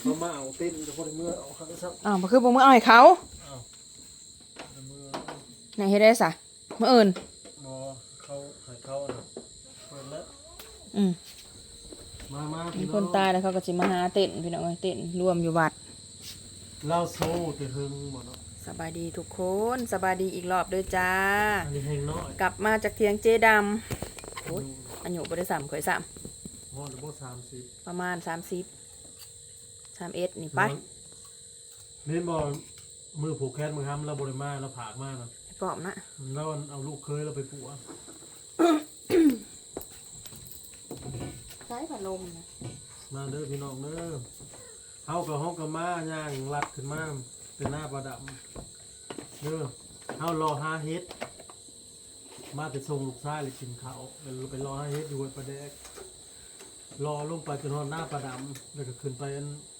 เขามาเอาเต้นจะคนเมื่อเอาข้างซ้ำอ้าวบ่คือบ่มือเอาให้เขาเอาเมื่อไหนเฮ็ดได้ซะมื้ออื่น บอเขาใหายเขาน่ะเปิดแล้วอืมมามามีพี่คนตายแล้วเขาก็สิมาหาเต้นพี่น้องเอ้ยเต้นรวมอยู่วัด เล่าโซ่แต่หึงหมดเนาะสบายดีทุกคนสบายดีอีกรอบเด้วยจ้า อันนี้แห้งน้อยกลับมาจากเทียงเจดำโอ้ยอายุบ่ได้สามเคยสามฮอดบ่สามสิบประมาณ30 31นี่ไปนี่บอมือผูกแขนมือห้ำแล้วบริมาแล้วผากมากนะปลอมนะแล้วเอาลูกเคยเราไปปัวใช้พัดลมนะมาเด้อพี่น้องเด้อเฮากับเฮากับมาย่างรัดขึ้นมาเป็นหน้าประดับเด้อเฮารอหาเฮ็ด มาแต่ส่งลูกชายเลยกินข้าวแล้วไปรอหาเฮ็ดอยู่บนประแดกรอลงไปจนฮอดหน้าประดำแล้วก็ขึ้นไปอันแฟดเลย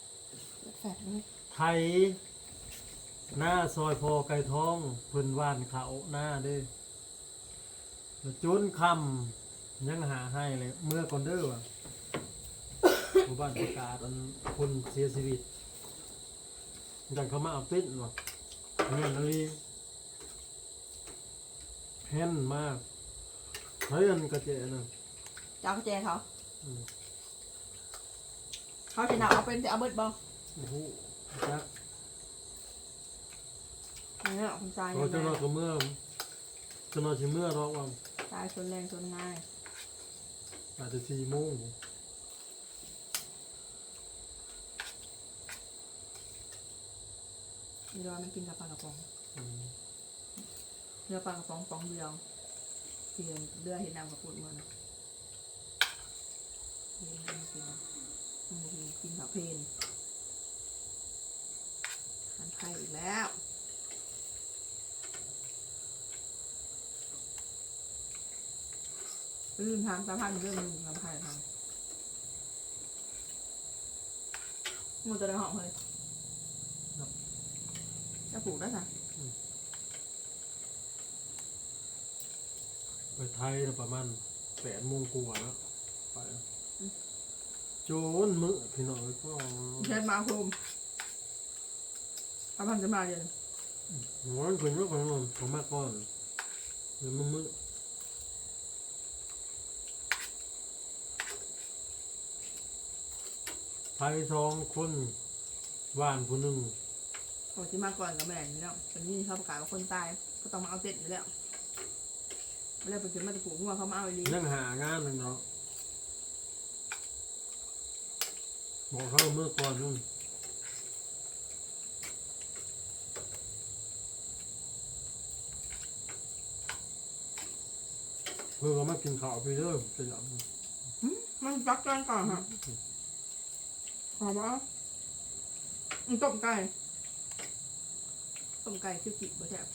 ไทยหน้าซอยพอไก่ท้องเพิ่นว่านเขาหน้าเด้แล้วจนคำยังหาให้เลย เมื่อก่อนเด้อว่ะหมู่บ้านประกาศอันคนเสียชีวิตดังเขามาเอาติดว่ะเงี้ยนาลีแพ่นมากเฮ้ยอันกระเจนะจะเอาแจเขาอืมเขาสิหนาเอาเป็นจะเอาเบิดบ่ โอ้โหจักนี่เนาะคุณตายพอเจ้าหน้าก็เมื่อเจ้าหน้าที่เมื่อร้องว่าตายส่วนแรงส่วนง่ายอาจจะสี่โมงมีรอมันกินกับปลากระป๋องอืมเนื้อปลากระป๋องป๋องเดียวเพียงเลือเห็นน้ำกระปุกมันเห็นน้ำกินบางทีกินผักเพน ทันไทยอีกแล้วลืมทำตาพันเรื่องหนึงทำไทยทำงูตัวในห้องเลยจะปลูกได้สักไปไทยน่ะประมาณแปดโมงกว่าแล้วไปโจนมือพี่น้องก็เชิญมาคุม ทำพันจะมาเย็นหัวคนว่าคนมันผมมาก่อนเดี๋ยวมันมือไทยสองคนว่านผู้หนึ่งโอ้ที่มาก่อนกับแม่นี่แล้วตอนนี้เขาประกาศว่าคนตายก็ต้องมาเอาเสร็จอยู่แล้วไม่ได้ไปถึงมาตะปูหัวเขามาเอาอีหลียังหางานหนึ่งเนาะบอกเขาเมื่อก่อนนู่น เพื่อว่ามากินข้าวไปเด้อเป็นหลังหึมันจักกันก่อนฮะขอบ่อืมต้มไก่ต้มไก่คิวกิบ่แซ่บ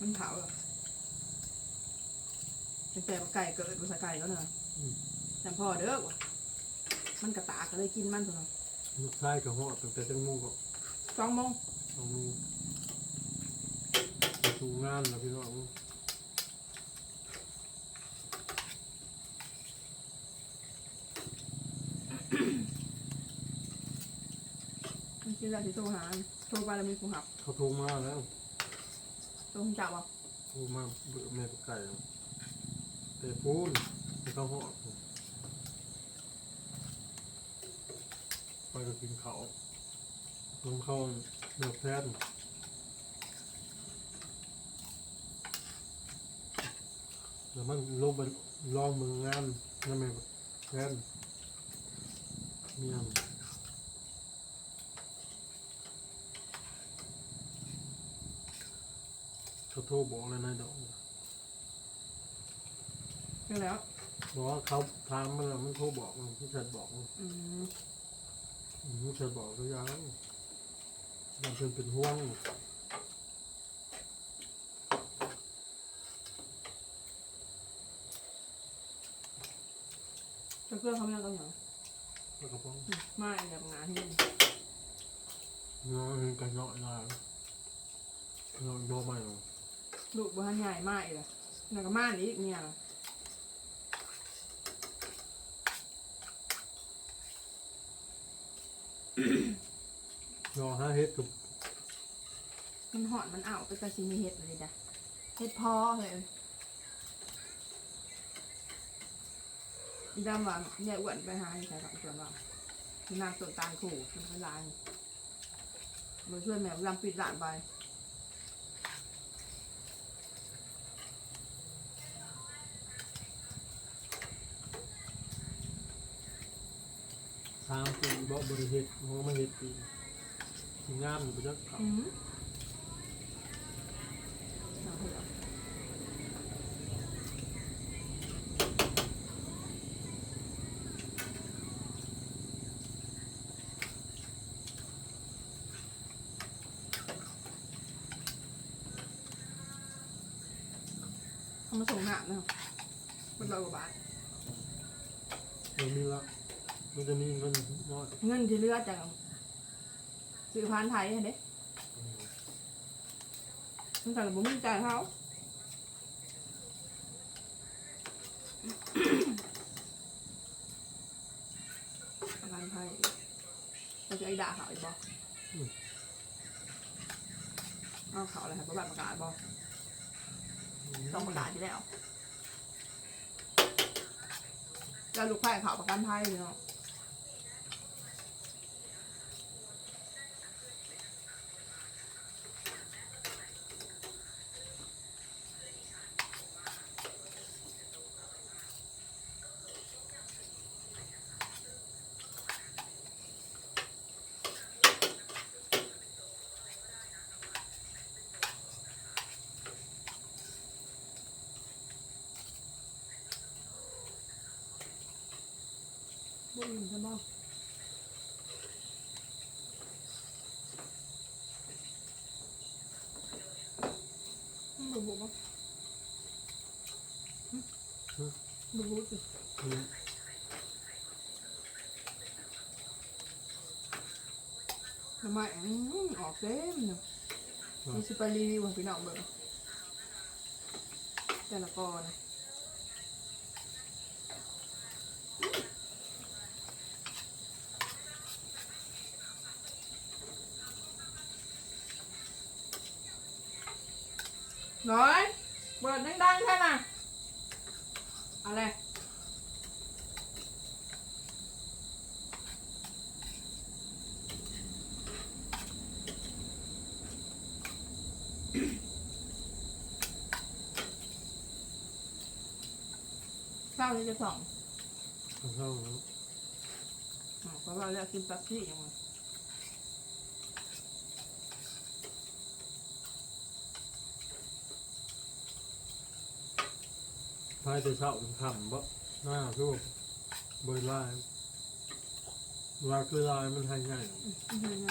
มันเผาเหรอเป็นแต่ไก่เกิดบนสไก่แล้วเนอะแต่พ่อเด้อว่ะมันกระตากก็เลยกินมันตัวเนาะลูกชายกับหอดตั้งแต่จังโมงก็สองโมงเอามือไปสู่งานแล้วพี่น้อง มันกินแล้วสิโทรหาโทรไปแล้วมีผู้หับเขาโทรมาแล้วโทรคุณจับบ่โทรมาเบื่อแม่กับไก่แล้วแต่ปูนให้เขาหอดไปก็กินเขาวลงเข้าเดือดแพทย์แล้วมันลงไปลองมืองานนั่นแม่แพทย์เมียน เขาโทรบอกเลยนายดอกเจอแล้ว บอกว่าเขาถามมันแล้วมันโทรบอกมันพี่ชัดบอกมันอืมพี่ชัดบอกก็ยังมันเป็นเป็นห่วงเจอเพื่อนเขาไม่เอากันเหรอแล้วก็บอกอืมไม่แบบงานที่นี่งอเห็นกันเนาะนานเนาะยอมไม่หรอก ลูกบ้านใหญ่มากเลยแล้วก็ม่านอีกเนี่ยรอหาเฮ็ดกับมันหอนมันเอาไปกระชิมีเห็ดเลยจ้ะเห็ดพอเลยอีดำว่าเนี่ยอ้วนไปหาใส่ฝังส่วนว่าที่นางส่วนตาลขู่มันเป็นลายมาช่วยแม่ลำปิดร้านไป สามปีบ่บริเฮ็ดหัวมาเฮ็ดปีสิงามอยู่บ่จักเขาอืมเอาเถอะเอามาส่งหนามนาะครันร้อยกว่าบาทมันมีละ มันจะมีเงินน้อยเงินที่เหลือจากซื้อพานไทยเห็นเด้มันสั่งบุ้มจ่ายเขาประกันไทยเราจะไอ้ด่าเขาอีกบ่เอาเขาอะไรครับประกาศประกาศบ่ต้องประกาศอยู่แล้วจะลูกไผ่เขาประกันไทยเนาะ บุญใช่บ่บุบุบ่บุบุสิอืมทำไมอืมออกเต็มเนาะมีสิไปรีวิวของพี่น้องเบิ่งแต่ละกอนน้อยเปิดดังๆแค่น่ะ อะไรเช้านี้จะสองเอาเข้าแล้ว อ๋อเพราะว่าเลือกกินแป๊บซี่ยังไงพายแต่เช้าถึงค่ำบ่หน้าคือว่าบ่ได้ลายลายคือลายมันให้ง่ายอืมยังไง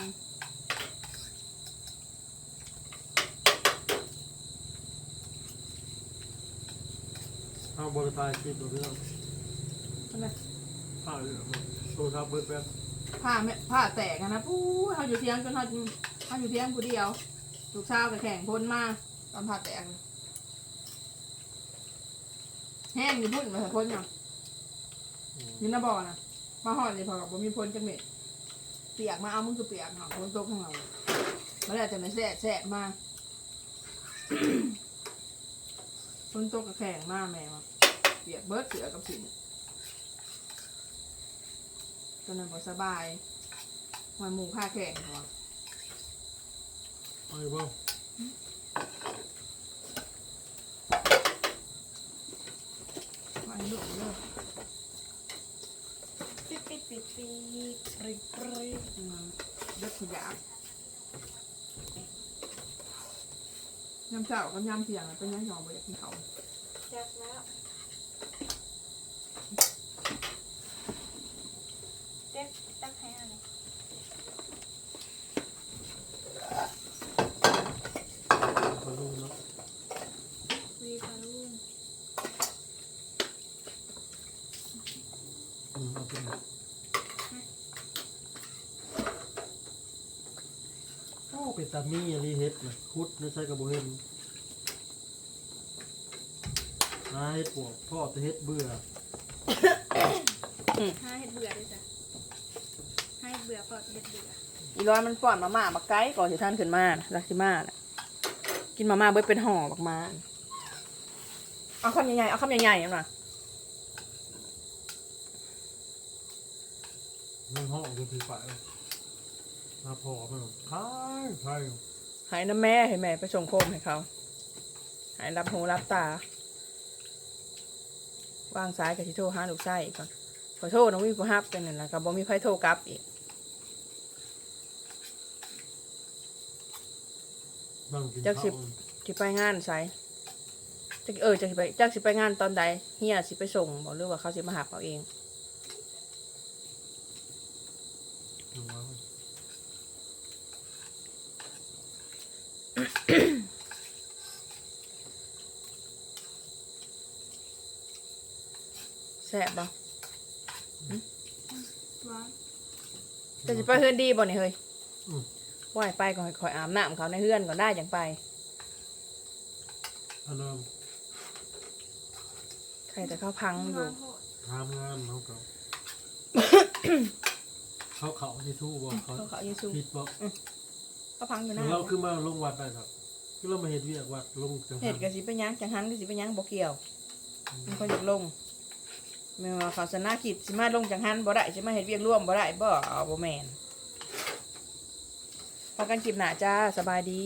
เอาบริษัทคิดบ่เรื่องทำไมผ้าเหลืองมันโทรศัพท์เบิดแป๊บผ้าแม่ผ้าแตกอะนะปู้เขาอยู่เที่ยงจนเขาเขาอยู่เที่ยงผู้เดียว ลูกสาวกับแข่งพ้นมาตอนผ้าแตกเลย แห้งอยู่พุ่นมาพ้นยังอืมอยินนะบอกนะมาหอดเลยพอกับบ่มีพ้นจังเม็ดเปียกมาเอามึงคือเปียกหอพ้นตกข้างเรามาแล้วจะไม่แสะแสะมาพ้นตกกับแข่งมาแม่มาเปียกเบิดเสือกับสินจนนั้นบ่สบายวันหมูค่าแข่งเหรอไปบ่ วันหลุดเลย ปีดปีดปิดปิดปริปริอืมเด็กขยะยำเจ้ากับยำเสียงเป็นยังยอมไปกินเขา จักแล้วเด็กตักให้อะไร พอลุงเนาะ วีพาลุง อืมเอาเป็น โอ้เป็นตามีอะไรเฮ็ดนะคุดนี่ใช้กับบ่เห็นนาเฮ็ดปวกพ่อจะเฮ็ดเบื่อให้เห็ดเบื่อด้วยจ้ะให้เเบื่อก็เด็ดเบื่ออีร้อยมันป้อนมาม่าบักไก่ก่อนสิท่านขึ้นมานะรักสิมาน่ะกินมาม่าเบิดเป็นห่อบักมาเอาคำใหญ่ๆเอาคำใหญ่ๆเอามามันห้องกูผีไป มาพอมันคายคายใหายน้ำแม่ให้แม่ไปส่งโคมให้เขาใหายรับหูรับตา วางสายกับที่โทรหาลูกชายอีกก่อน ขอโทษน้องวิผู้ฮับกันนั่นแหละกับบ่มีไผโทรกลับอีกนั่งกินจักสิข้าวสิไปงานไสจักเออจักสิไปจักสิไปงานตอนใดเฮียสิไปส่งบอกหรือว่าเขาสิมาหับเอาเอง อยู่ว่า แซ่บบ่ร้อนจะสิไปเฮือนดีบ่นี่เฮ้ยอืม ว่ายไปก่อนคอยอาบน้ำเขาในเฮือนก่อนได้จังไป อันนั้นใครแต่เขาพังอยู่ร้อนโหดทำงานเขาก็ เขาเขาที่ทู่บ่เขาเขาเขาเยซูผิดบ่เขาพังอยู่หแล้น้าวเราขึ้นมาลงวัดได้ครับคือเรามาเห็ดเวียกวัดลงจังหเห็ดวัดกับสิไปหยังจังหันกับสิไปหยังบ่เกี่ยวมันก็อยากลง แม่ว่าเขาสนาขิดสิมาลงจังหันบ่ได้สิมาเฮ็ดเวียกร่วมบ่ได้บ่เอาบ่แม่นพอกันจิบหน้าจ้าสบายดี